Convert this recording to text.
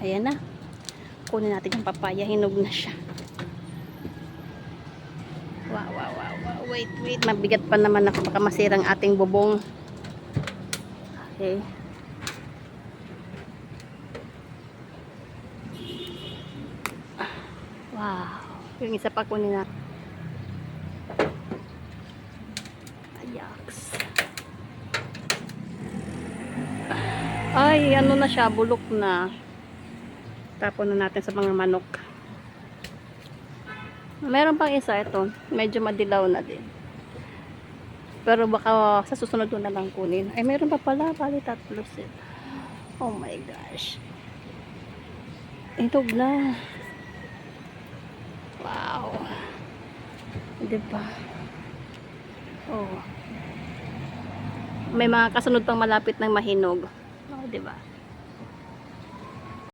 Ayan na. Kunin natin yung papaya. Hinog na siya. Wow, wow, wow, wow. Wait, wait. Mabigat pa naman ako. Baka masirang ating bubong. Okay. Wow. Yung isa pa kunin na. Ayaks. Ay, ano na siya, bulok na. Tapon na natin sa mga manok. Meron pang isa ito. Medyo madilaw na din. Pero baka sa susunod na lang kunin. Ay, meron pa pala. Pali tatlo sila. Oh my gosh. Itog na. Wow. Diba? Oh. May mga kasunod pang malapit ng mahinog. Oh, diba?